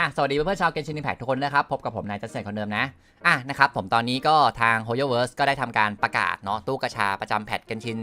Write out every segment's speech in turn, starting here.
อะสวัสดีเพื่อนๆชาวเกนชิน i ิ p แพ t ทุกคนนะครับ พบกับผมนายจัสเซนคนเดิมนะ อะนะครับ ผมตอนนี้ก็ทาง h o y o v e r s e ก็ได้ทำการประกาศเนาะตู้กระชาประจำแพทเกนชิน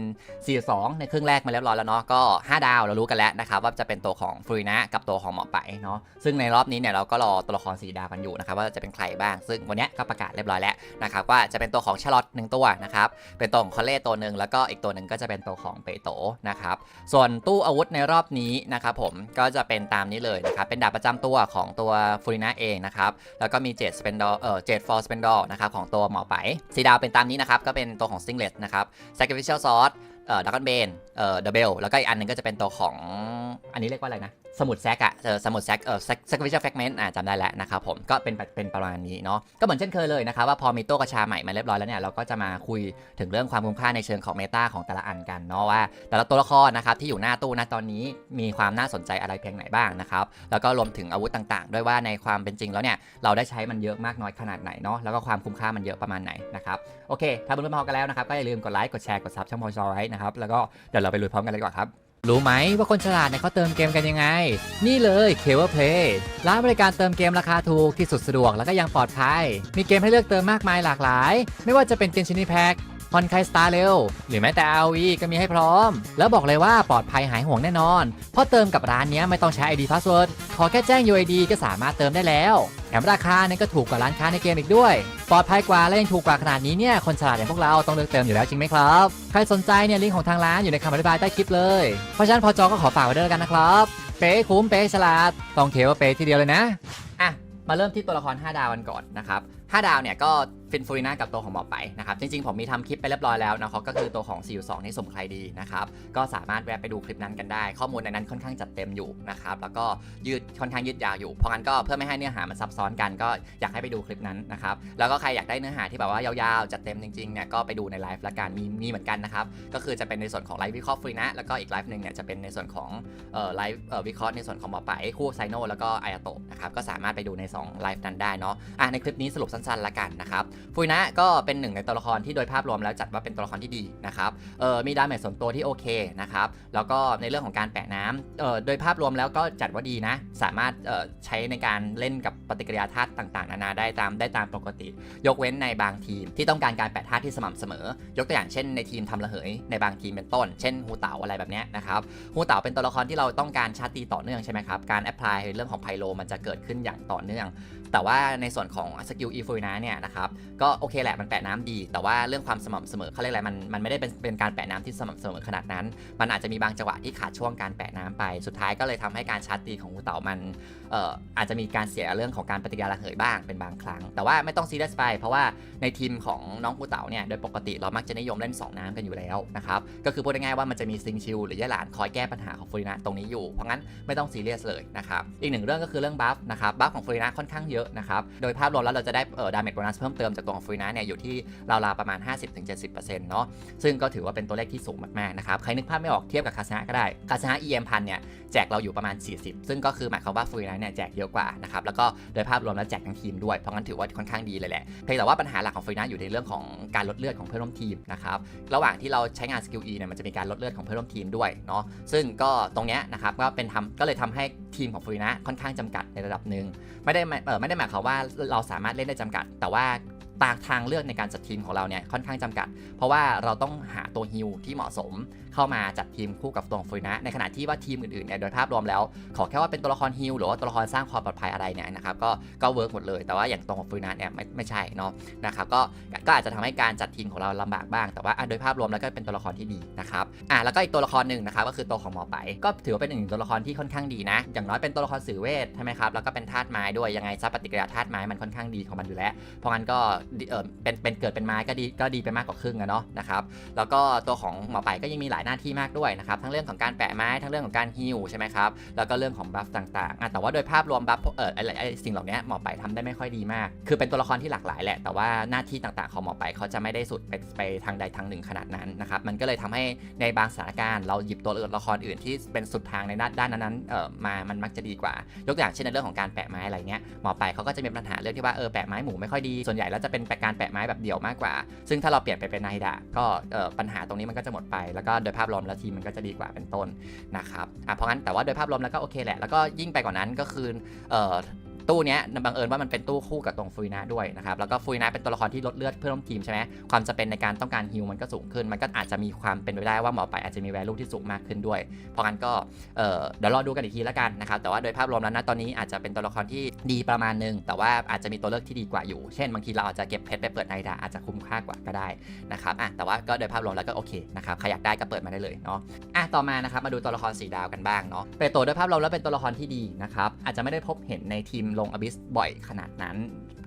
42 ในครึ่งแรกมาเรียบร้อยแล้วเนาะก็ 5 ดาวเรารู้กันแล้วนะครับ ว่าจะเป็นตัวของฟรีนะกับตัวของหมอไปเนาะซึ่งในรอบนี้เนี่ยเราก็รอตัวละครสีดาวกันอยู่นะครับว่าจะเป็นใครบ้างซึ่งวันนี้ก็ประกาศเรียบร้อยแล้วนะครับว่าจะเป็นตัวของชาร์ลอตหนึ่งตัวนะครับเป็นตัวของคอลเล่ตัวหนึ่งแล้วก็อีกตัวหนึ่งก็จะเป็นตัวของเปโตนะครับส่วนตู้อาวุธในรอบนี้นะครับผมก็จะเป็นตามนี้เลยนะครับเป็นดาบประจำตัวของตัวฟูรินาเองนะครับ แล้วก็มีเจ็ดสเปนดอเอ่อเจ็ดฟอร์สเปนดอนะครับของตัวหมอไปสีดาวเป็นตามนี้นะครับ ก็เป็นตัวของซิงเลตนะครับ Sacrificial Sword เอ่อดักกันเบน เอ่อเดอะเบลแล้วก็อีกอันหนึงก็จะเป็นตัวของอันนี้เรียกว่าอะไรนะ สมุดแซกอะสมุดแซกเอ่อ sacrificial fragment อ่าจำได้แล้วนะครับผมก็เป็นเป็นประมาณนี้เนาะก็เหมือนเช่นเคยเลยนะครับว่าพอมีโต๊ะกระชาใหม่มาเรียบร้อยแล้วเนี่ยเราก็จะมาคุยถึงเรื่องความคุ้มค่าในเชิงของเมตาของแต่ละอันกันเนาะว่า แต่ละตัวละครนะครับที่อยู่หน้าตู้นะตอนนี้มีความน่าสนใจอะไรเพียงไหนบ้างนะครับแล้วก็รวมถึงอาวุธต่างๆ ด้วยว่าในความเป็นจริงแล้วเนี่ยเราได้ใช้มันเยอะมากน้อยขนาดไหนเนาะแล้วก็ความคุ้มค่ามันเยอะประมาณไหนนะครับโอเคถ้าเพื่อนๆพอกันแล้วนะครับก็อย่าลืมกดไลค์กดแชร์กดซับช่องพอชอไว้นะครับแล้วก็เดี๋ยวเราไปลุยพร้อมกันเลยดีกว่อนครับ รู้ไหมว่าคนฉลาดเนี่ยเขาเติมเกมกันยังไง นี่เลย c l e v e r Play ร้านบริการเติมเกมราคาถูกที่สุดสะดวกแล้วก็ยังปลอดภัย มีเกมให้เลือกเติมมากมายหลากหลาย ไม่ว่าจะเป็นเกมชินิแพ็ก คอนไคสตาร์เร็ว หรือแม้แต่ RV ก็มีให้พร้อม แล้วบอกเลยว่าปลอดภัยหายห่วงแน่นอน เพราะเติมกับร้านนี้ไม่ต้องใช้ ID Password ขอแค่แจ้ง UID ก็สามารถเติมได้แล้วแถมราคาเนี่ยก็ถูกกว่าร้านค้าในเกมอีกด้วย ปลอดภัยกว่าและยังถูกกว่าขนาดนี้เนี่ย คนฉลาดอย่างพวกเราต้องเลือกเติมอยู่แล้วจริงไหมครับ ใครสนใจเนี่ยลิงก์ของทางร้านอยู่ในคำอธิบายใต้คลิปเลย เพราะฉะนั้นพอจอก็ขอฝากไว้ด้วยวกันนะครับ เป๊ะคุ้มเป๊ะฉลาด ต้องเคว่าเป๊ะทีเดียวเลยนะ อะ มาเริ่มที่ตัวละคร 5 ดาวกันก่อนนะครับ 5 ดาวเนี่ยก็ฟินฟูริน่ากับตัวของหมอไปนะครับ จริงๆ ผมมีทำคลิปไปเรียบร้อยแล้วนะครับก็คือตัวของ4.2ที่สมใครดีนะครับ ก็สามารถแวะไปดูคลิปนั้นกันได้ ข้อมูลในนั้นค่อนข้างจัดเต็มอยู่นะครับ แล้วก็ยืดค่อนข้างยืดยาวอยู่ เพราะงั้นก็เพื่อไม่ให้เนื้อหามันซับซ้อนกันก็อยากให้ไปดูคลิปนั้นนะครับ แล้วก็ใครอยากได้เนื้อหาที่แบบว่ายาวๆ จัดเต็มจริงๆ เนี่ยก็ไปดูในไลฟ์ละกันมีมีเหมือนกันนะครับ ก็คือจะเป็นในส่วนของไลฟ์วิเคราะห์ฟรีนะแล้วก็อีกไลฟ์หนึ่งเนี่ยจะเป็นในส่วนของเอ่อไลฟ์เอ่อวิเคราะห์ในส่วนของหมอไปคู่ไซโนแล้วก็ไออาโตะนะครับก็สามารถไปดูใน2ไลฟ์นั้นได้เนาะอะในคลิปนี้สรุปสสั้นๆละกันนะครับฟุยนะก็เป็นหนึ่งในตัวละครที่โดยภาพรวมแล้วจัดว่าเป็นตัวละครที่ดีนะครับเออมีดาเมจส่วนตัวที่โอเคนะครับแล้วก็ในเรื่องของการแปะน้ำเออโดยภาพรวมแล้วก็จัดว่าดีนะ สามารถเออใช้ในการเล่นกับปฏิกิริยาธาตุต่างๆ นานาได้ตามได้ตามปกติ ยกเว้นในบางทีมที่ต้องการการแปะธาตุที่สม่ำเสมอ ยกตัวอย่างเช่นในทีมทำระเหยในบางทีมเป็นต้น เช่นฮูเต๋าอะไรแบบนี้นะครับฮูเต๋าเป็นตัวละครที่เราต้องการชาร์ตีต่อเนื่องใช่ไหมครับการแอพพลายเรื่องของไพโลมันจะเกิดขึ้นอย่างต่อเนื่อง แต่ว่าในส่วนของสกิลอีฟูนาเนี่ยนะครับก็โอเคแหละมันแปะน้ำดี แต่ว่าเรื่องความสม่ำเสมอเขาเรียกอะไรมันมันไม่ได้เป็นเป็นการแปะน้ำที่สม่ำเสมอขนาดนั้น มันอาจจะมีบางจังหวะที่ขาดช่วงการแปะน้ำไป สุดท้ายก็เลยทำให้การชาร์จตีของอูเต่ามัน อาจจะมีการเสียเรื่องของการปฏิกิริยาระเหยบ้างเป็นบางครั้ง แต่ว่าไม่ต้องซีเรียสไป เพราะว่าในทีมของน้องหูเต่าเนี่ยโดยปกติเรามักจะนิยมเล่นสองน้ำกันอยู่แล้วนะครับก็คือพูดง่ายๆว่ามันจะมีซิงชิลหรือยาหลานคอยแก้ปัญหาของฟูรินะตรงนี้อยู่ เพราะงั้นไม่ต้องซีเรียสเลยนะครับอีกหนึ่งเรื่องก็คือเรื่องบัฟนะครับบัฟของฟูรินะค่อนข้างเยอะนะครับโดยภาพรวมแล้วเราจะได้เอ่อดาเมจโบนัสเพิ่มเติมจากตัวของฟูรินะเนี่ยอยู่ที่ราวๆประมาณ 50-70%เนาะซึ่งก็ถือว่าเป็นตัวเลขที่สูงมากๆนะครับใครนึกภาพไม่ออกเทียบกับคาสนะก็ได้คาสนะ EM พันเนี่ยแจกเราอยู่ประมาณ 40 ซึ่งก็คือหมายความว่าฟูรินะเนี่ยแจกเยอะกว่านะครับแล้วก็โดยภาพรวมแล้วแจกทั้งทีมด้วยเพราะงั้นถือว่าค่อนข้างดีเลยแหละเพียงแต่ว่าปัญหาหลักของฟรินะอยู่ในเรื่องของการลดเลือดของเพื่อนร่วมทีมนะครับระหว่างที่เราใช้งานสกิล E เนี่ยมันจะมีการลดเลือดของเพื่อนร่วมทีมด้วยเนาะซึ่งก็ตรงเนี้ยนะครับก็เป็นทำก็เลยทำให้ทีมของฟรินะค่อนข้างจำกัดในระดับหนึ่งไม่ได้เออไม่ได้หมายความว่าเราสามารถเล่นได้จำกัด แต่ว่าตาทางเลือกในการจัดทีมของเราเนี่ยค่อนข้างจำกัด เพราะว่าเราต้องหาตัวฮิลที่เหมาะสม เข้ามาจัดทีมคู่กับตัวของฟูรินะ ในขณะที่ว่าทีมอื่นๆเนี่ยโดยภาพรวมแล้ว ขอแค่ว่าเป็นตัวละครฮิลหรือว่าตัวละครสร้างความปลอดภัยอะไรเนี่ยนะครับก็ก็เวิร์กหมดเลยแต่ว่าอย่างตัวของฟูรินะเนี่ยไม่ไม่ใช่เนาะนะครับก็ก็อาจจะทำให้การจัดทีมของเราลำบากบ้าง แต่ว่าโดยภาพรวมแล้วก็เป็นตัวละครที่ดีนะครับอะแล้วก็อีกตัวละครหนึ่งนะครับก็คือตัวของหมอไป ก็ถือว่าเป็นหนึ่งตัวละครที่ค่อนข้างดีนะ อย่างน้อยเป็นตัวละครสื่อเวทใช่ไหมครับแล้วก็เป็นธาตุไม้ด้วยยังไงซะปฏิกิริยาธาตุไม้มันค่อนข้างดีของมันอยู่แล้ว เพราะงั้นก็เออเป็นเป็นเกิดเป็นไม้ก็ดีก็ดีไปมากกว่าครึ่งอะเนาะนะครับแล้วก็ตัวของหมอไปก็ยังมีหลายหน้าที่มากด้วยนะครับทั้งเรื่องของการแปะไม้ทั้งเรื่องของการฮิลใช่ไหมครับแล้วก็เรื่องของบัฟต่างๆอะแต่ว่าโดยภาพรวมบัฟเออไอ้ไอ้สิ่งเหล่านี้หมอไปทำได้ไม่ค่อยดีมาก คือเป็นตัวละครที่หลากหลายแหละแต่ว่าหน้าที่ต่างๆของหมอไปเขาจะไม่ได้สุดไปไปทางใดทางหนึ่งขนาดนั้นนะครับมันก็เลยทำให้ในบางสถานการณ์เราหยิบตัวละครอื่นที่เป็นสุดทางในด้านนั้นๆเออมามันมักจะดีกว่า ยกตัวอย่างเช่นในเรื่องของการแปะไม้อะไรเงี้ยหมอไปเขาก็จะมีปัญหาเรื่องที่ว่าเออแปะไม้หมูไม่ค่อยดีส่วนใหญ่แล้วจะเป็นการแปะไม้แบบเดี่ยวมากกว่า ซึ่งถ้าเราเปลี่ยนไปเป็นไนดะก็เอ่อปัญหาตรงนี้มันก็จะหมดไปแล้วก็โดยภาพรวมแล้วทีมมันก็จะดีกว่าเป็นต้นนะครับอะเพราะงั้นแต่ว่าโดยภาพรวมแล้วก็โอเคแหละแล้วก็ยิ่งไปกว่านั้นก็คือเอ่อ ตู้เนี้ยบังเอิญว่ามันเป็นตู้คู่กับตรงฟุยนะด้วยนะครับแล้วก็ฟุยนะเป็นตัวละครที่ลดเลือดเพื่อนร่วมทีมใช่ไหมความจำเป็นในการต้องการฮิลมันก็สูงขึ้น มันก็อาจจะมีความเป็นไปได้ว่าหมอไปอาจจะมีแวลูที่สูงมากขึ้นด้วย เพราะงั้นก็เออเดี๋ยวรอดูกันอีกทีแล้วกันนะครับแต่ว่าโดยภาพรวมแล้วนะตอนนี้อาจจะเป็นตัวละครที่ดีประมาณนึงแต่ว่าอาจจะมีตัวเลือกที่ดีกว่าอยู่ เช่นบางทีเราอาจจะเก็บเพชรไปเปิดไนดาอาจจะคุ้มค่ากว่าก็ได้นะครับอะแต่ว่าก็โดยภาพรวมแล้วก็โอเคนะครับใครอยากได้ก็เปิดมาได้เลยเนาะอะต่อมานะครับมาดูตัวละครสีดาวกันบ้างเนาะเปโตรโดยภาพรวมแล้วเป็นตัวละครที่ดีนะครับอาจจะไม่ได้พบเห็นในทีมลงอบิสบ่อยขนาดนั้น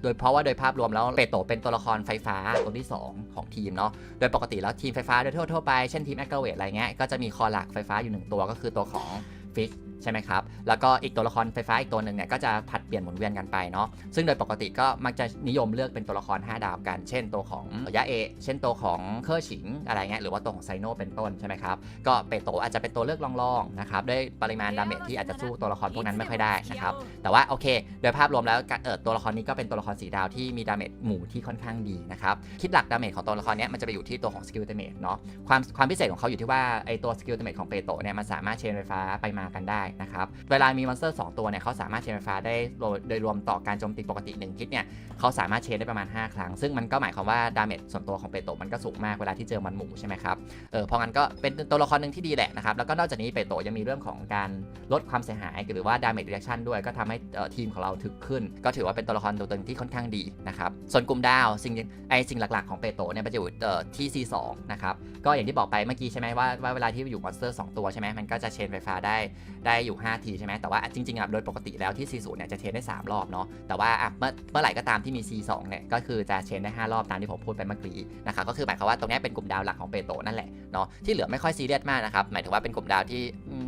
โดยเพราะว่าโดยภาพรวมแล้วเปโตเป็นตัวละครไฟฟ้าตัวที่ 2 ของทีมเนาะ โดยปกติแล้วทีมไฟฟ้าโดยทั่วๆไป เช่นทีมแอคเกอร์เวตอะไรเงี้ย ก็จะมีคอหลักไฟฟ้าอยู่หนึ่งตัวก็คือตัวของฟิก ใช่ไหมครับ แล้วก็อีกตัวละครไฟฟ้าอีกตัวหนึ่งเนี่ยก็จะผลัดเปลี่ยนหมุนเวียนกันไปเนาะ ซึ่งโดยปกติก็มักจะนิยมเลือกเป็นตัวละคร 5 ดาวกัน เช่นตัวของยะเอะเช่นตัวของเคอร์ฉิงอะไรเงี้ย หรือว่าตัวของไซโนเป็นต้นใช่ไหมครับ ก็เปโตรอาจจะเป็นตัวเลือกรองๆนะครับ ด้วยปริมาณดาเมจที่อาจจะสู้ตัวละครพวกนั้นไม่ค่อยได้นะครับ แต่ว่าโอเค โดยภาพรวมแล้วการเออตัวละครนี้ก็เป็นตัวละครสีดาวที่มีดาเมจหมู่ที่ค่อนข้างดีนะครับ คิดหลักดาเมจของตัวละครเนี้ยมันจะไปอยู่ที่ตัวของสกิลเตเมจเนาะ ความความพิเศษของเขาอยู่ที่ว่าไอตัวสกิลเตเมจของเปโตรเนี่ยมันสามารถเชนไฟฟ้าไปมากันได้นะครับ เวลามีมอนสเตอร์2ตัวเนี่ยเขาสามารถเชนไฟฟ้าได้โดยรวมต่อการโจมตีปกติ1ฮิตเนี่ยเขาสามารถเชนได้ประมาณ 5 ครั้ง ซึ่งมันก็หมายความว่าดาเมจส่วนตัวของเปโตมันก็สูงมากเวลาที่เจอมันหมู่ใช่ไหมครับ เออเพราะงั้นก็เป็นตัวละครหนึ่งที่ดีแหละนะครับ แล้วก็นอกจากนี้เปโตยังมีเรื่องของการลดความเสียหายหรือว่า damage reduction ด้วยก็ทำให้ทีมของเราถึกขึ้น ก็ถือว่าเป็นตัวละครตัวตึงที่ค่อนข้างดีนะครับส่วนกลุ่มดาวสิ่งไอสิ่งหลักๆของเปโตเนี่ยมันจะอยู่ที่ C2 นะครับก็อย่างที่บอกไปเมื่อกี้ใช่ไหมว่าว่าเวลาที่อยู่มอนสเตอร์2ตัวใช่ไหมมันก็จะเชนไฟฟ้าได้ได้อยู่ 5 ทีใช่ไหมแต่ว่าจริงๆอะโดยปกติแล้วที่ C0 เนี่ยจะเชนได้ 3 รอบเนาะแต่ว่าอะเมื่อเมื่อไหร่ก็ตามที่มี C2 เนี่ยก็คือจะเชนได้ 5 รอบตามที่ผมพูดไปเมื่อกี้นะครับก็คือหมายความว่าตรงนี้เป็นกลุ่มดาวหลักของเปโตนั่นแหละเนาะที่เหลือไม่ค่อยซีเรียสมากนะครับหมายถึงว่าเป็นกลุ่มดาวที่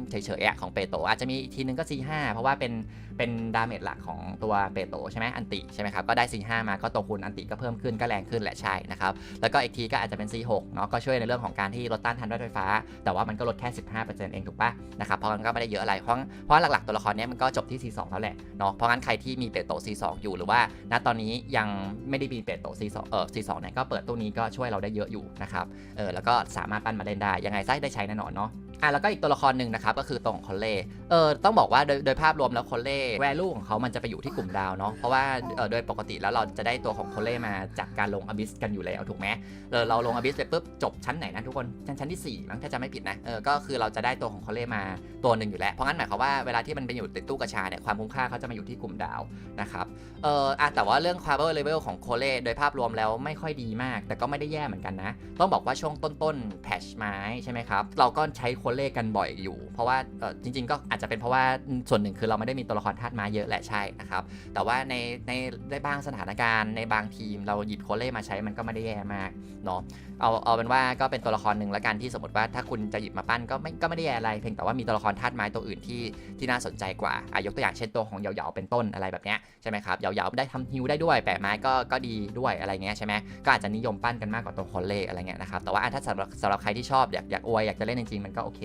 เฉยๆอะของเปโตอาจจะมีทีนึงก็ C5 เพราะว่าเป็นเป็นดาเมจหลักของตัวเปโตใช่ไหมอันติใช่ไหมครับก็ได้ C5 มาก็ตัวคูณอันติก็เพิ่มขึ้นก็แรงขึ้นแหละใช่นะครับแล้วก็อีกทีก็อาจจะเป็น C6 เนาะก็ช่วยในเรื่องของการที่ลดต้านทานด้วยไฟฟ้า แต่ว่ามันก็ลดแค่ 15%เองถูกปะนะครับเพราะงั้นก็ไม่ได้เยอะอะไรเพราะเพราะหลักๆตัวละครเนี้ยมันก็จบที่ C2 แล้วแหละเนาะเพราะงั้นใครที่มีเปโต C2 อยู่หรือว่าณตอนนี้ยังไม่ได้มีเปโต C2 เออ C2 เนี่ยก็เปิดตู้นี้ก็ช่วยเราได้เยอะอยู่นะครับเออแล้วก็สามารถปั้นมาเล่นได้ยังไงไส้ได้ใช้แน่นอนเนาะ อะแล้วก็อีกตัวละครหนึ่งนะครับก็คือตัวของคอลเล่เออต้องบอกว่าโดยโดยภาพรวมแล้วคอลเล่แวลูของเขามันจะไปอยู่ที่กลุ่มดาวเนาะเพราะว่าเออโดยปกติแล้วเราจะได้ตัวของคอลเล่มาจากการลงอบิสกันอยู่แล้วถูกไหมเออเราลงอบิสไปปุ๊บจบชั้นไหนนะทุกคนชั้นชั้นที่4มั้งถ้าจะไม่ผิดนะเออก็คือเราจะได้ตัวของคอลเล่มาตัวหนึ่งอยู่แล้วเพราะงั้นหมายความว่าเวลาที่มันไปอยู่ติดตู้กระชาเนี่ยความคุ้มค่าเขาจะมาอยู่ที่กลุ่มดาวนะครับเอออะแต่ว่าเรื่อง power level ของโคเล่โดยภาพรวมแล้วไม่ค่อยดีมาก แต่ก็ไม่ได้แย่เหมือนกันนะ ต้องบอกว่าช่วงต้นๆแพชไม้ใช่ไหมครับเราก็ใช้โคเล่กันบ่อยอยู่ เพราะว่าจริง ๆ ก็อาจจะเป็นเพราะว่าส่วนหนึ่งคือเราไม่ได้มีตัวละครธาตุไม้เยอะแหละใช่นะครับ แต่ว่าในในได้บางสถานการณ์ในบางทีมเราหยิบโคเล่มาใช้มันก็ไม่ได้แย่มากเนาะเอาเอาเป็นว่าก็เป็นตัวละครหนึ่งละกันที่สมมติว่าถ้าคุณจะหยิบมาปั้นก็ไม่ก็ไม่ได้แย่อะไร เพียงแต่ว่ามีตัวละครธาตุไม้ตัวอื่นที่ที่น่าสนใจกว่าอะยกตัวอย่างเช่นตัวของเหยาๆเป็นต้นอะไรแบบเนี้ยใช่ไหมครับเหยาๆได้ทำฮิวได้ด้วยแปะไม้ก็ก็ดีด้วยอะไรเงี้ยใช่ไหมก็อาจจะนิยมปั้นกันมากกว่าตัวคเล่อะไรเงี้ยนะครับแต่ว่าถ้าสำหรับสำหรับใครที่ชอบอยากอยากอวยอยากจะเล่นจริงๆมันก็โอเค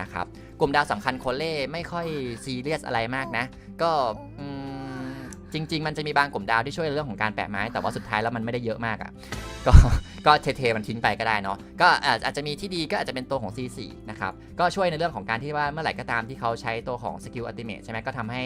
นะครับกลุ่มดาวสำคัญโคเล่ไม่ค่อยซีเรียสอะไรมากนะ ก็จริง ๆ มันจะมีบางกลุ่มดาวที่ช่วยในเรื่องของการแปะไม้ แต่ว่าสุดท้ายแล้วมันไม่ได้เยอะมากอะก็ก็เทๆมันทิ้งไปก็ได้เนาะก็อาจจะมีที่ดีก็อาจจะเป็นตัวของ C4 นะครับก็ช่วยในเรื่องของการที่ว่าเมื่อไหร่ก็ตามที่เขาใช้ตัวของสกิลอัลติเมทใช่ไหมก็ทำให้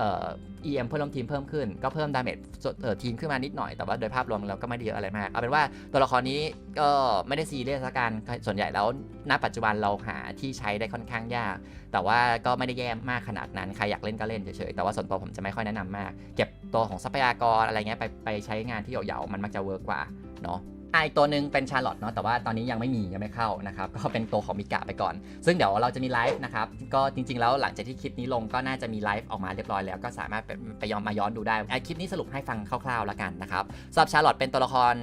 อ่อ EM เพื่อนร่วมทีมเพิ่มขึ้น ก็เพิ่มดาเมจเอ่อทีมขึ้นมานิดหน่อย แต่ว่าโดยภาพรวมแล้วก็ไม่ได้เยอะอะไรมาก เอาเป็นว่าตัวละครนี้ก็ไม่ได้ซีเรียสละกันส่วนใหญ่แล้ว ณ ปัจจุบันเราหาที่ใช้ได้ค่อนข้างยาก แต่ว่าก็ไม่ได้แย่มากขนาดนั้น ใครอยากเล่นก็เล่นเฉยๆ แต่ว่าส่วนตัวผมจะไม่ค่อยแนะนำมาก เก็บตัวของทรัพยากรอะไรเงี้ยไปไปใช้งานที่เหยาๆมันมักจะเวิร์กกว่าเนาะ อีกตัวหนึ่งเป็นชาร์ลอตเนาะแต่ว่าตอนนี้ยังไม่มียังไม่เข้านะครับก็เป็นตัวของมิกะไปก่อน ซึ่งเดี๋ยวเราจะมีไลฟ์นะครับก็จริงๆแล้วหลังจากที่คลิปนี้ลงก็น่าจะมีไลฟ์ออกมาเรียบร้อยแล้วก็สามารถไปย้อนมาย้อนดูได้ไอคลิปนี้สรุปให้ฟังคร่าวๆแล้วกันนะครับสำหรับชาร์ลอตเป็นตัวละคร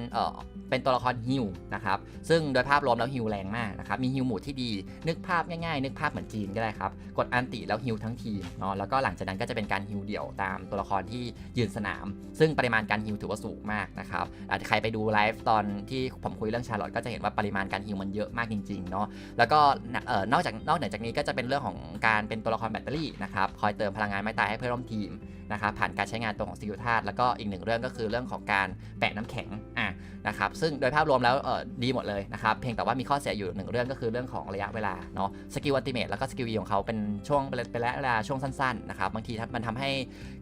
เป็นตัวละครฮิวนะครับ ซึ่งโดยภาพรวมแล้วฮิวแรงมากนะครับ มีฮิวหมู่ที่ดี นึกภาพง่ายๆ นึกภาพเหมือนจีนก็ได้ครับ กดอันติแล้วฮิวทั้งทีมเนาะ แล้วก็หลังจากนั้นก็จะเป็นการฮิวเดี่ยวตามตัวละครที่ยืนสนาม ซึ่งปริมาณการฮิวถือว่าสูงมากนะครับอาจจะใครไปดูไลฟ์ตอนที่ผมคุยเรื่องชาร์ลอตก็จะเห็นว่าปริมาณการฮิวมันเยอะมากจริงๆเนาะ แล้วก็นอกจากนอกเหนือจากนี้ก็จะเป็นเรื่องของการเป็นตัวละครแบตเตอรี่นะครับ คอยเติมพลังงานไม่ตายให้เพื่อนร่วมทีมนะครับ ผ่านการใช้งานตัวของสกิลธาตุแล้วก็อีกหนึ่งเรื่องก็คือเรื่องของการแปะน้ำแข็งอะนะครับซึ่งโดยภาพรวมแล้วดีหมดเลยนะครับเพียงแต่ว่ามีข้อเสียอยู่หนึ่งเรื่องก็คือเรื่องของระยะเวลาเนาะสกิลอัติเมทแล้วก็สกิลของเขาเป็นช่วงเป็นระยะเวลาช่วงสั้นๆนะครับบางทีมันทำให้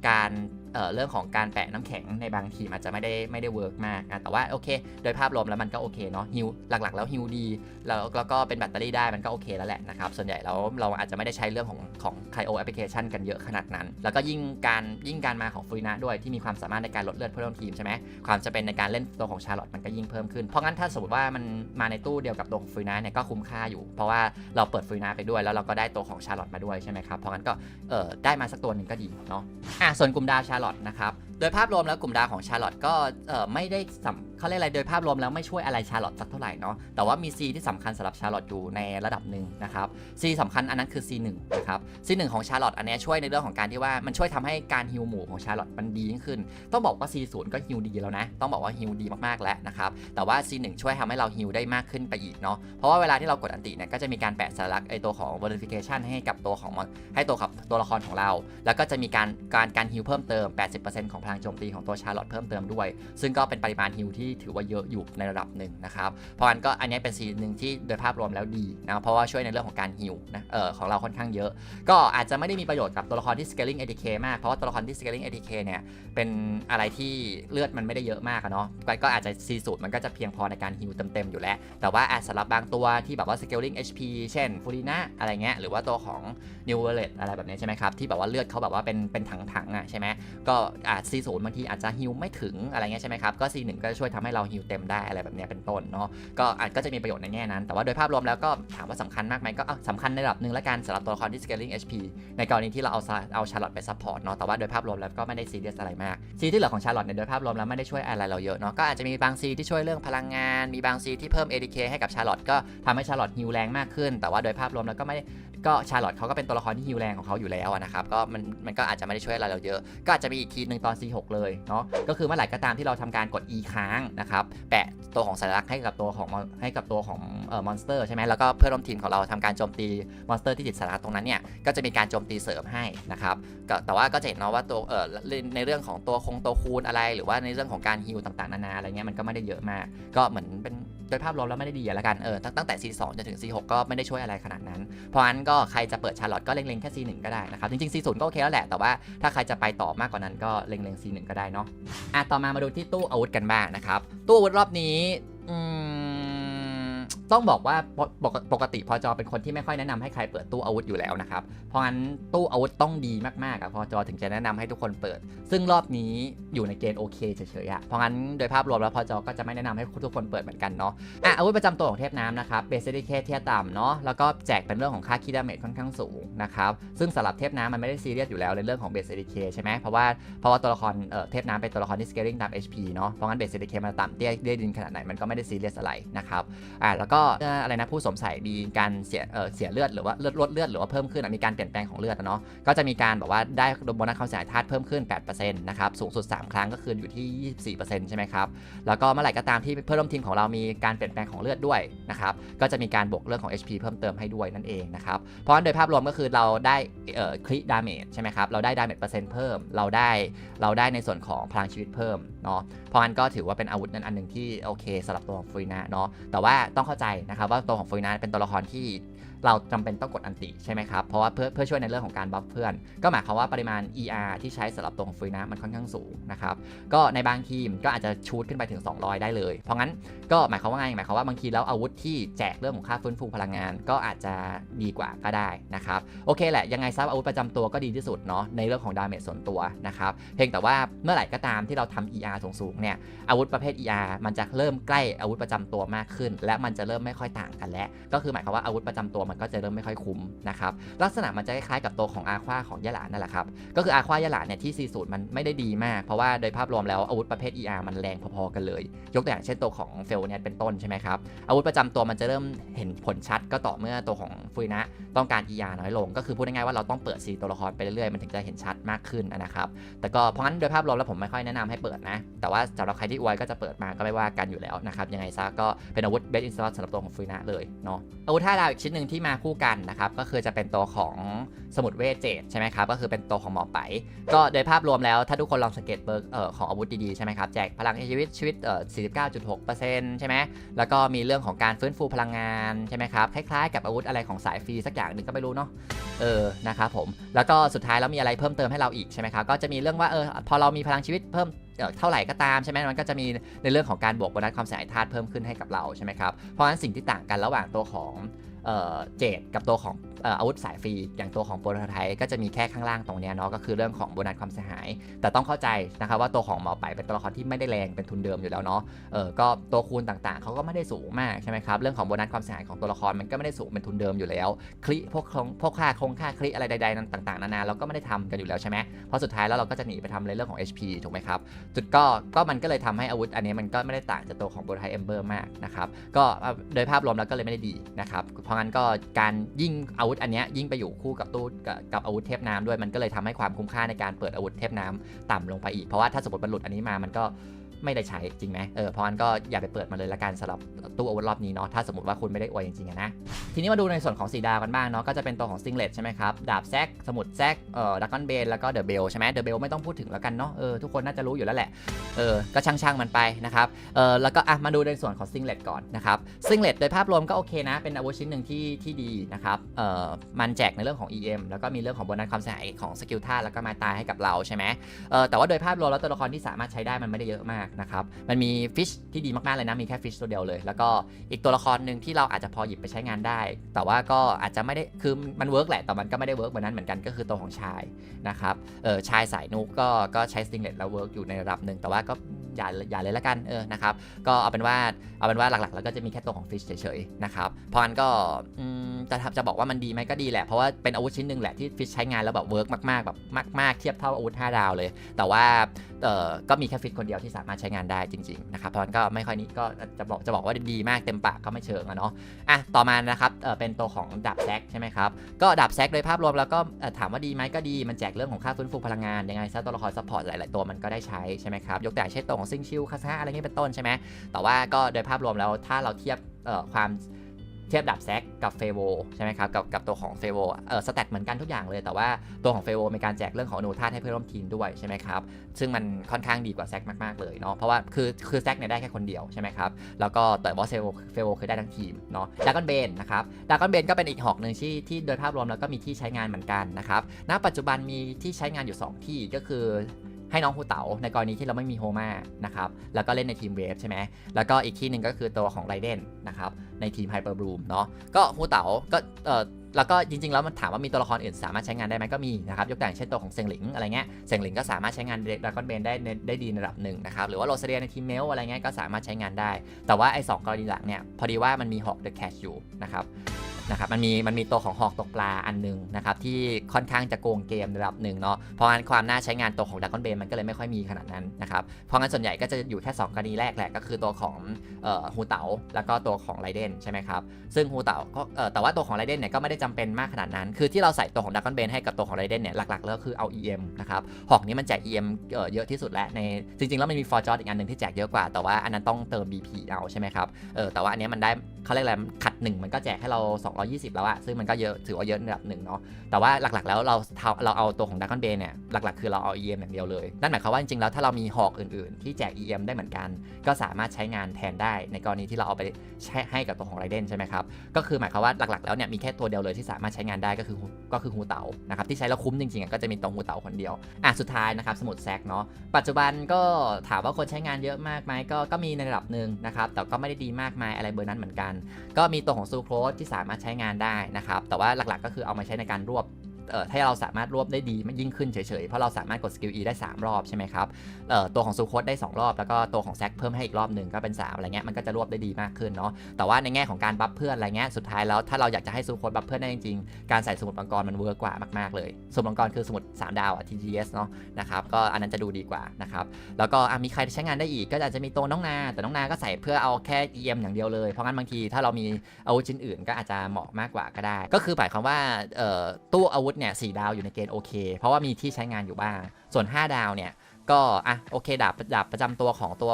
การเเรื่องของการแปะน้ำแข็งในบางทีอาจจะไม่ได้ไม่ได้เวิร์กมากนะแต่ว่าโอเค โดยภาพรวมแล้วมันก็โอเคเนาะฮิวหลักๆ แล้วฮิวดีแล้วแล้วก็เป็นแบตเตอรี่ได้มันก็โอเคแล้วแหละนะครับส่วนใหญ่แล้วเราอาจจะไม่ได้ใช้เรื่องของของไคโอแอปพลิเคชันกันเยอะขนาดนั้น แล้วก็ยิ่งการยิ่งการมาของฟูรินะด้วยที่มีความสามารถในการลดเลือดเพื่อร่วมทีมใช่ไหมความจะเป็นในการเล่นตัวของชาร์ลอตมันก็ยิ่งเพิ่มขึ้น เพราะงั้นถ้าสมมติว่ามันมาในตู้เดียวกับตัวของฟูรินะเนี่ยก็คุ้มค่าอยู่ เพราะว่าเราเปิดฟูรินะไปด้วยแล้วเราก็ได้ตัวของชาร์ลอตมาด้วยใช่ไหมครับ เพราะงั้นก็เออได้มาสักตัวหนึ่งก็ดีเนาะ อะส่วนกลุ่มดาวชาร์ลอตนะครับ ดยภาพรวมแล้วกลุ่มดาวของชาร์ลอตก็ไม่ได้สำเขาเรียกอะไรโดยภาพรวมแล้วไม่ช่วยอะไรชาร์ลอตสักเท่าไหร่เนาะแต่ว่ามี C ที่สำคัญสำหรับชาร์ลอตอยู่ในระดับหนึ่งนะครับ C สำคัญอันนั้นคือ C1 นะครับ C1 ของชาร์ลอตอันนี้ช่วยในเรื่องของการที่ว่ามันช่วยทำให้การฮิวหมู่ของชาร์ลอตมันดียิ่งขึ้น ต้องบอกว่า C0 ก็ฮิวดีแล้วนะ ต้องบอกว่าฮิวดีมากๆแล้วนะครับแต่ว่า C1 ช่วยทำให้เราฮิวได้มากขึ้นไปอีกเนาะเพราะว่าเวลาที่เรากดอันติเนี่ยก็จะมีการแปะสัญลักษณ์ไอตัวของ verification ให้กับตัวของให้ตัวกับตัวละครของเรา แล้วก็จะมีการการการฮิวเพิ่มเติม 80%ของพลังโจมตีของตัวชาร์ลอตเพิ่มเติมด้วย ซึ่งก็เป็นปริมาณฮิวที่ถือว่าเยอะอยู่ในระดับหนึ่งนะครับ เพราะงั้นก็อันนี้เป็นซีนหนึ่งที่โดยภาพรวมแล้วดีนะเพราะว่าช่วยในเรื่องของการฮิวนะเออของเราค่อนข้างเยอะ ก็อาจจะไม่ได้มีประโยชน์กับตัวละครที่ scaling ATK มากเพราะว่าตัวละครที่ scaling ATK เนี่ยเป็นอะไรที่เลือดมันไม่ได้เยอะมากอะเนาะก็อาจจะซีสูตรมันก็จะเพียงพอในการฮิวเต็มๆอยู่แล้ว แต่ว่าอาจสำหรับบางตัวที่แบบว่า scaling HP เช่นฟูรินะอะไรเงี้ยหรือว่าตัวของ New w o r l e t อะไรแบบนี้ใช่ไหมครับที่แบบว่าเลือดเขาแบบว่าเป็นเป็นถังๆอะใช่ไหมก็อาจซีศูนย์บางทีอาจจะฮิวไม่ถึงอะไรเงี้ยใช่ไหมครับก็ C1 ก็จะช่วยทำให้เราฮิวเต็มได้อะไรแบบเนี้ยเป็นต้นเนาะก็อาจก็จะมีประโยชน์ในแง่นั้น แต่ว่าโดยภาพรวมแล้วก็ถามว่าสำคัญมากไหมก็สำคัญในระดับหนึ่งละกันสำหรับตัวละครที่ scaling HP ในกรณีที่เราเอาซาเอาชาร์ลอตไปซัพพอร์ตเนาะแต่ว่าโดยภาพรวมแล้วก็ไม่ได้ซีเรียสอะไรมากซีที่เหลือของชาร์ลอตเนี่ยโดยภาพรวมแล้วไม่ได้ช่วยอะไรเราเยอะเนาะก็อาจจะมีบางซีที่ช่วยเรื่องพลังงาน มีบางซีที่เพิ่ม ADK ให้กับชาร์ลอตก็ทำให้ชาร์ลอตฮิวแรงมากขึ้น แต่ว่าโดยภาพรวมแล้วก็ไม่ก็ชาร์ลอตเขาก็เป็นตัวละครที่ฮิวแรงของเขาอยู่แล้วนะครับก็มันมันก็อาจจะไม่ได้ช่วยอะไรเราเยอะก็อาจจะมีอีกทีหนึ่งตอน C6 เลยเนาะก็คือเมื่อไหร่ก็ตามที่เราทำการกด E ค้างนะครับแปะตัวของสัญลักษณ์ให้กับตัวของให้กับตัวของเอ่อมอนสเตอร์ใช่ไหมแล้วก็เพื่อนร่วมทีมของเราทำการโจมตีมอนสเตอร์ที่ติดสัญลักษณ์ตรงนั้นเนี่ยก็จะมีการโจมตีเสริมให้นะครับแต่ว่าก็จะเห็นเนาะว่าตัวเอ่อในเรื่องของตัวคงตัวคูณอะไร หรือว่าในเรื่องของการฮิวต่างๆนานาอะไรเงี้ยมันก็ไม่ได้เยอะมาก ก็เหมือนเป็นโดยภาพรวมแล้วไม่ได้ดีอะละกัน เออ ตั้งแต่ C2 จนถึง C6 ก็ไม่ได้ช่วยอะไรขนาดนั้น เพราะฉะนั้นก็ใครจะเปิดชาร์ลอตก็เล็งๆแค่ C1 ก็ได้นะครับ จริงๆ C0 ก็โอเคแล้วแหละ แต่ว่าถ้าใครจะไปต่อมากกว่านั้นก็เล็งๆ C1 ก็ได้เนาะอะต่อมามาดูที่ตู้อาวุธกันบ้างนะครับ ตู้อาวุธรอบนี้อืม ต้องบอกว่าปกปกติพอจอเป็นคนที่ไม่ค่อยแนะนำให้ใครเปิดตู้อาวุธอยู่แล้วนะครับ เพราะงั้นตู้อาวุธต้องดีมากๆอะพอจอถึงจะแนะนำให้ทุกคนเปิด ซึ่งรอบนี้อยู่ในเกณฑ์โอเคเฉยๆอะเพราะงั้นโดยภาพรวมแล้วพอจอก็จะไม่แนะนำให้ทุกคนเปิดเหมือนกันเนาะอะอาวุธประจำตัวของเทพน้ำนะครับเบสซิเคเทียต่ำเนาะแล้วก็แจกเป็นเรื่องของค่าคีดาเมจค่อนข้างสูงนะครับซึ่งสำหรับเทพน้ำมันไม่ได้ซีเรียสอยู่แล้วในเรื่องของเบสซิเคใช่ไหมเพราะว่าเพราะว่าตัวละครเอ่อเทพน้ำเป็นตัวละครที่สเกลลิ่งตาม HP เนาะเพราะงั้นเบสซิเคมันต่ำเตี้ยเตี้ยดินขนาดไหนมันก็ไม่ได้ซีเรียสอะไรนะครับอะแล้วก็อ่อะไรนะผู้สมใส่มีการเสียเออเสียเลือดหรือว่าเลือดลดเลือดหรือว่าเพิ่มขึ้นมีการเปลี่ยนแปลงของเลือดอะเนาะก็จะมีการแบบว่าได้โบนัสความเสียหายธาตุเพิ่มขึ้น8%นะครับสูงสุด 3 ครั้งก็คืออยู่ที่ 24%ใช่ไหมครับแล้วก็เมื่อไหร่ก็ตามที่เพื่อนร่วมทีมของเรามีการเปลี่ยนแปลงของเลือดด้วยนะครับก็จะมีการบวกเรื่องของ HP เพิ่มเติมให้ด้วยนั่นเองนะครับเพราะโดยภาพรวมก็คือเราได้เอ่อคลิดาเมจใช่ไหมครับเราได้ดาเมจเปอร์เซ็นต์เพิ่มเราได้เราได้ในส่วนของพลังชีวิตเพิ่มเนาะเพราะงั้นก็ถือว่าเป็นอาวุธนั้นอันหนึ่งที่โอเคสำหรับตัวฟุยนะเนาะแต่ว่าต้องเข้าใจนะครับว่าตัวของฟุยนะเป็นตัวละครที่ เราจำเป็นต้องกดอันติใช่ไหมครับ เพราะว่าเพื่อเพื่อช่วยในเรื่องของการบัฟเพื่อน ก็หมายความว่าปริมาณ ER ที่ใช้สำหรับตัวของฟุยนะมันค่อนข้างสูงนะครับ ก็ในบางทีมก็อาจจะชูดขึ้นไปถึง 200 ได้เลย เพราะงั้นก็หมายความว่าไง หมายความว่าบางทีแล้วอาวุธที่แจกเรื่องของค่าฟื้นฟูพลังงาน ก็อาจจะดีกว่าก็ได้นะครับ โอเคแหละ ยังไงซับอาวุธประจำตัวก็ดีที่สุดเนาะในเรื่องของดาเมจส่วนตัวนะครับ เพียงแต่ว่าเมื่อไหร่ก็ตามที่เราทำ ER สูงๆเนี่ย อาวุธประเภท ER มันจะเริ่มใกล้อาวุธประจำตัวมากขึ้น และมันจะเริ่มไม่ค่อยต่างกันแล้ว ก็คือหมายความว่าอาวุธประจำตัวมันก็จะเริ่มไม่ค่อยคุ้มนะครับลักษณะมันจะคล้ายๆกับตัวของอาควาของยะหลานนั่นแหละครับก็คืออาควายะหลานเนี่ยที่40มันไม่ได้ดีมาก เพราะว่าโดยภาพรวมแล้วอาวุธประเภท ER มันแรงพอๆกันเลย ยกตัวอย่างเช่นตัวของเฟลเนี่ยเป็นต้นใช่ไหมครับอาวุธประจำตัวมันจะเริ่มเห็นผลชัดก็ต่อเมื่อตัวของฟุยนะต้องการ ER น้อยลง ก็คือพูดง่ายๆว่าเราต้องเปิดซีตัวละครไปเรื่อยๆมันถึงจะเห็นชัดมากขึ้นนะครับแต่ก็เพราะงั้นโดยภาพรวมแล้วผมไม่ค่อยแนะนำให้เปิดนะ แต่ว่าสำหรับใครที่อวยก็จะเปิดมาก็ไม่ว่ากันอยู่แล้วนะครับยังไงซะก็เป็นอาวุธเบสอินสตอลสำหรับตัวของฟุยนะเลยเนาะอาวุธท่าดาวอีกชิ้นหนึ่งที่มาคู่กันนะครับก็คือจะเป็นตัวของสมุดเวทเจดใช่ไหมครับก็คือเป็นตัวของหมอไป ก็โดยภาพรวมแล้วถ้าทุกคนลองสังเกตเบิร์กเอ่อของอาวุธดีๆใช่ไหมครับแจกพลังชีวิตชีวิตเอ่อ49.6%ใช่ไหมแล้วก็มีเรื่องของการฟื้นฟูพลังงานใช่ไหมครับคล้ายๆกับอาวุธอะไรของสายฟรีสักอย่างหนึ่งก็ไม่รู้เนาะเออนะครับผมแล้วก็สุดท้ายแล้วมีอะไรเพิ่มเติมให้เราอีกใช่ไหมครับก็จะมีเรื่องว่าเออพอเรามีพลังชีวิตเพิ่มเอ่อเท่าไหร่ก็ตามใช่ไหมมันก็จะมีในเรื่องของการบวกโบนัสความเสียหายธาตุเพิ่มขึ้นให้กับเราใช่ไหมครับเพราะฉะนั้นสิ่งที่ต่างกันระหว่างตัวของ เจดกับตัวของออาวุธสายฟรีอย่างตัวของโปรโตไทป์ก็จะมีแค่ข้างล่างตรงเนี้ยเนาะก็คือเรื่องของโบนัสความเสียหาย แต่ต้องเข้าใจนะครับว่าตัวของหมอไปเป็นตัวละครที่ไม่ได้แรงเป็นทุนเดิมอยู่แล้วเนาะเออก็ตัวคูณต่างๆเขาก็ไม่ได้สูงมากใช่ไหมครับเรื่องของโบนัสความเสียหายของตัวละครมันก็ไม่ได้สูงเป็นทุนเดิมอยู่แล้วคลิพวกคงพวกค่าคงค่าคลิอะไรใดๆนั้นต่างๆนานาเราก็ไม่ได้ทำกันอยู่แล้วใช่ไหมเพราะสุดท้ายแล้วเราก็จะหนีไปทำในเรื่องของ HP ถูกไหมครับจุดก็ก็มันก็เลยทำให้อาวุธอันนี้มันก็ไม่ได้ต่างจากตัวของโบไทเอมเบอร์มากนะครับก็โดยภาพรวมแล้วก็เลยไม่ได้ดีนะครับเราะงั้นก็การยิ่งอาวุธอันนี้ยิ่งไปอยู่คู่กับตู้กับอาวุธเทพน้ำด้วยมันก็เลยทำให้ความคุ้มค่าในการเปิดอาวุธเทพน้ำต่ำลงไปอีกเพราะว่าถ้าสมมติมันหลุดอันนี้มามันก็ ไม่ได้ใช้จริงไหมเออเพราะงั้นก็อย่าไปเปิดมาเลยละกันสำหรับตู้อาวุธรอบนี้เนาะถ้าสมมติว่าคุณไม่ได้อวยจริงๆนะทีนี้มาดูในส่วนของสีดาวกันบ้างเนาะก็จะเป็นตัวของซิงเลตใช่ไหมครับดาบแซกสมุดแซกเอ่อดักกอนเบนแล้วก็เดอะเบลใช่ไหมเดอะเบลไม่ต้องพูดถึงแล้วกันเนาะเออทุกคนน่าจะรู้อยู่แล้วแหละเออก็ช่างๆมันไปนะครับเออแล้วก็อะมาดูในส่วนของซิงเลตก่อนนะครับซิงเลตโดยภาพรวมก็โอเคนะ เป็นอาวุธชิ้นหนึ่งที่ที่ดีนะครับเอ่อมันแจกในเรื่องของ EM แล้วก็มีเรื่องของโบนัสความเสียหายของสกิลท่าแล้วก็มาตายให้กับเราใช่ไหมเออแต่ว่าโดยภาพรวมแล้วตัวละครที่สามารถใช้ได้มันไม่ได้เยอะมากนะครับมันมีฟิชที่ดีมากๆเลยนะมีแค่ฟิชตัวเดียวเลย แล้วก็อีกตัวละครหนึ่งที่เราอาจจะพอหยิบไปใช้งานได้ แต่ว่าก็อาจจะไม่ได้คือมันเวิร์กแหละแต่มันก็ไม่ได้เวิร์กเหมือนนั้นเหมือนกันก็คือตัวของชายนะครับเออชายสายนุกก็ก็ใช้สติงเลตแล้วเวิร์กอยู่ในระดับหนึ่งแต่ว่าก็อย่าอย่าเลยละกันเออนะครับก็เอาเป็นว่าเอาเป็นว่าหลักๆ แล้วก็จะมีแค่ตัวของฟิชเฉยๆนะครับเพราะงั้นก็อืม จะจะบอกว่ามันดีไหมก็ดีแหละ เพราะว่าเป็นอาวุธชิ้นหนึ่งแหละที่ฟิชใช้งานแล้วแบบเวิร์กมากๆแบบมากๆเทียบเท่าอาวุธ5ดาวเลย แต่ว่าเออก็มีแค่ฟิตคนเดียวที่สามารถใช้งานได้จริงๆนะครับเพราะงั้นก็ไม่ค่อยนี้ก็จะบอกจะบอกว่าดีมากเต็มปากก็ไม่เชิงอะเนาะอะต่อมานะครับเออเป็นตัวของดาบแซกใช่ไหมครับก็ดาบแซกโดยภาพรวมแล้วก็ถามว่าดีไหมก็ดีมันแจกเรื่องของค่าฟื้นฟูพลังงานยังไงซะตัวละครซัพพอร์ตหลายๆตัวมันก็ได้ใช้ใช่ไหมครับยกแต่เช่นตัวของซิงชิลคาซาอะไรเงี้ยเป็นต้นใช่ไหมแต่ว่าก็โดยภาพรวมแล้วถ้าเราเทียบเออความ ทียบดับแซกกับเฟโวใช่ไหมครับกับกับตัวของเฟโวเออสแตทเหมือนกันทุกอย่างเลย แต่ว่าตัวของเฟโวมีการแจกเรื่องของอนูธาตุให้เพื่อนร่วมทีมด้วยใช่ไหมครับซึ่งมันค่อนข้างดีกว่าแซกมากๆเลยเนาะเพราะว่าคือคือแซกเนี่ยได้แค่คนเดียวใช่ไหมครับแล้วก็แต่ว่าเฟโวเฟโวคือได้ทั้งทีมเนาะดากอนเบนนะครับดากอนเบนก็เป็นอีกหอกหนึ่งที่ที่โดยภาพรวมแล้วก็มีที่ใช้งานเหมือนกันนะครับณปัจจุบันมีที่ใช้งานอยู่ 2 ที่ก็คือ ให้น้องฮูเต๋าในกรณีที่เราไม่มีโฮมานะครับแล้วก็เล่นในทีมเวฟใช่ไหมแล้วก็อีกที่หนึ่งก็คือตัวของไรเดนนะครับในทีมไฮเปอร์บลูมเนาะก็ฮูเต๋าก็เออแล้วก็จริงๆ แล้วมันถามว่ามีตัวละครอื่นสามารถใช้งานได้ไหมก็มีนะครับยกตัวอย่างเช่นตัวของเซงหลิงอะไรเงี้ยเซงหลิงก็สามารถใช้งานดรากอนเบนได้ได้ดีในระดับหนึ่งนะครับหรือว่าโรเซเรียในทีมเมลอะไรเงี้ยก็สามารถใช้งานได้ แต่ว่าไอ้สองกรณีหลักเนี่ยพอดีว่ามันมีฮอกเดอะแคชอยู่นะครับ นะครับมันมีมันมีตัวของหอกตกปลาอันหนึงนะครับที่ค่อนข้างจะโกงเกมระดับหนึ่งเนาะเพราะงั้นความน่าใช้งานตัวของดักกอนเบนมันก็เลยไม่ค่อยมีขนาดนั้นนะครับเพราะงั้นส่วนใหญ่ก็จะอยู่แค่ 2 กรณีแรกแหละก็คือตัวของฮูเต๋าแล้วก็ตัวของไรเดนใช่ไหมครับซึ่งฮูเต๋าก็แต่ว่าตัวของไรเดนเนี่ยก็ไม่ได้จำเป็นมากขนาดนั้น คือที่เราใส่ตัวของดักกอนเบนให้กับตัวของไรเดนเนี่ยหลักๆแล้วคือเอา EM นะครับหอกนี้มันแจก EM เอ่อเยอะที่สุดแล้วในจริงๆแล้วมันมีฟอร์จออีกอันหนึ่งที่แจกเยอะกว่าแต่ว่าอันนั้นต้องเติม BP เอาใช่ไหมครับเออแต่ว่าอันนี้มันได้เขาเรียกอะไรขัดหนึ่งมันก็แจกให้เรา220 แล้วอะซึ่งมันก็เยอะถือว่าเยอะในระดับหนึ่งเนาะแต่ว่าหลักๆแล้วเราเราเอาตัวของดัก o อนเบนเนี่ยหลักๆคือเราเอา EM อย่างเดียวเลยนั่นหมายความว่าจริงๆแล้วถ้าเรามีหอกอื่นๆ ที่แจก EM ได้เหมือนกัน ก็สามารถใช้งานแทนได้ในกรณีที่เราเอาไปใช้ให้กับตัวของไรเดนใช่ไหมครับก็คือหมายความว่าหลักๆแล้วเนี่ยมีแค่ตัวเดียวเลยที่สามารถใช้งานได้ก็คือก็คือฮูเต๋านะครับที่ใช้แล้วคุ้มจริงๆก็จะมีตรงฮูเต๋าคนเดียวอะสุดท้ายนะครับสมุดแซกเนาะปัจจุบันก็ถามว่าคนใช้งานเยอะมากไหมก็ก็มีในระดับหนึ่งนะครับแต่ก็ไม่ได้ดีมากมายอะไรเบอร์นั้นเหมือนกัน ก็มีตัวของซูโครสที่สามารถใช้งานได้นะครับ แต่ว่าหลักๆก็คือเอามาใช้ในการรวบ เอ่อถ้าเราสามารถรวบได้ดีมันยิ่งขึ้นเฉยๆ เพราะเราสามารถกดสกิล E ได้ 3 รอบใช่ไหมครับเอ่อตัวของซูโครสได้ 2 รอบ แล้วก็ตัวของแซกเพิ่มให้อีกรอบหนึ่งก็เป็น 3 อะไรเงี้ยมันก็จะรวบได้ดีมากขึ้นเนาะแต่ว่าในแง่ของการบัฟเพื่อนอะไรเงี้ยสุดท้ายแล้วถ้าเราอยากจะให้ซูโครสบัฟเพื่อนได้จริงๆการใส่สมุดมังกรมันเวิร์กกว่ามากๆเลยสมุดมังกรคือสมุด3ดาวอะ TGS เนาะนะครับก็อันนั้นจะดูดีกว่านะครับแล้วก็อะมีใครใช้งานได้อีกก็อาจจะมีตัวน้องนาแต่น้องนาก็ใส่เพื่อเอาแค่ EM อย่างเดียวเลยเพราะงั้นบางทีถ้าเรามีอาวุธชิ้นอื่นก็อาจจะเหมาะมากกว่าก็ได้ ก็คือหมายความว่าเอ่อตู้อาวุธเนี่ยสดาวอยู่ในเกณฑ์โอเค เพราะว่ามีที่ใช้งานอยู่บ้าง ส่วน 5 ดาวเนี่ยก็อะโอเคดาบดาบประจำตัวของตัว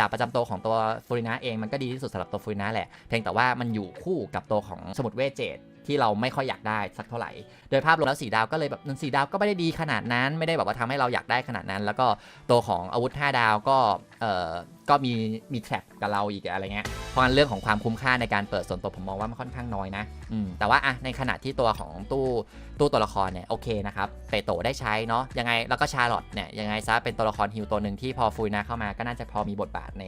ดาบประจำตัวของตัวฟูรินะเองมันก็ดีที่สุดสำหรับตัวฟูรินะแหละเพียงแต่ว่ามันอยู่คู่กับตัวของสมุดเวทเจด ที่เราไม่ค่อยอยากได้สักเท่าไหร่ โดยภาพรวมแล้วสีดาวก็เลยแบบสีดาวก็ไม่ได้ดีขนาดนั้น ไม่ได้แบบว่าทำให้เราอยากได้ขนาดนั้น แล้วก็ตัวของอาวุธ 5 ดาวก็เอ่อก็มีมีแทร็บกับเราอีกอะไรเงี้ย เพราะงั้นเรื่องของความคุ้มค่าในการเปิดส่วนตัวผมมองว่ามันค่อนข้างน้อยนะอืมแต่ว่าอะในขณะที่ตัวของตู้ตู้ตัวละครเนี่ยโอเคนะครับเปโตได้ใช้เนาะยังไงแล้วก็ชาร์ลอตเนี่ยยังไงซะเป็นตัวละครฮิวตัวหนึ่งที่พอฟุยนะเข้ามาก็น่าจะพอมีบทบาทใน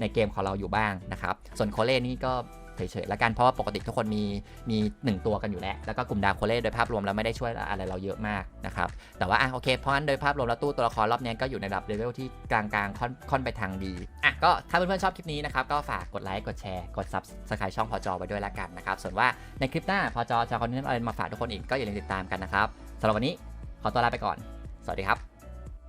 ในเกมของเราอยู่บ้างนะครับส่วนโคเล่นี่ก็ เฉยๆแล้วกันเพราะว่าปกติทุกคนมีมีหนึ่งตัวกันอยู่แล้วแล้วก็กลุ่มดาวโคเล่โดยภาพรวมแล้วไม่ได้ช่วยอะไรเราเยอะมากนะครับแต่ว่าอะโอเคเพราะงั้นโดยภาพรวมแล้วตู้ตัวละครรอบนี้ก็อยู่ในระดับเลเวลที่กลางๆค่อนค่อนไปทางดีอะก็ถ้าเพื่อนๆชอบคลิปนี้นะครับก็ฝากกดไลค์กดแชร์กดซับสไครต์ช่องพอจอไว้ด้วยละกันนะครับส่วนว่าในคลิปหน้าพอจอจะคอนเทนต์อะไรมาฝากทุกคนอีกก็อย่าลืมติดตามกันนะครับสำหรับวันนี้ขอตัวลาไปก่อน สวัสดีครับ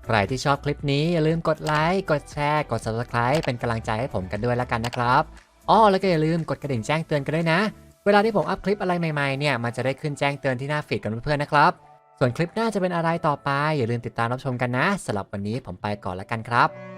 ใครที่ชอบคลิปนี้อย่าลืมกดไลค์ กดแชร์ กด subscribe เป็นกำลังใจให้ผมกันด้วยละกันนะครับ อ๋อแล้วก็อย่าลืมกดกระดิ่งแจ้งเตือนกันด้วยนะ เวลาที่ผมอัพคลิปอะไรใหม่ๆเนี่ยมันจะได้ขึ้นแจ้งเตือนที่หน้าฟีดกันเพื่อนๆนะครับ ส่วนคลิปหน้าจะเป็นอะไรต่อไป อย่าลืมติดตามรับชมกันนะสำหรับวันนี้ผมไปก่อนแล้วกันครับ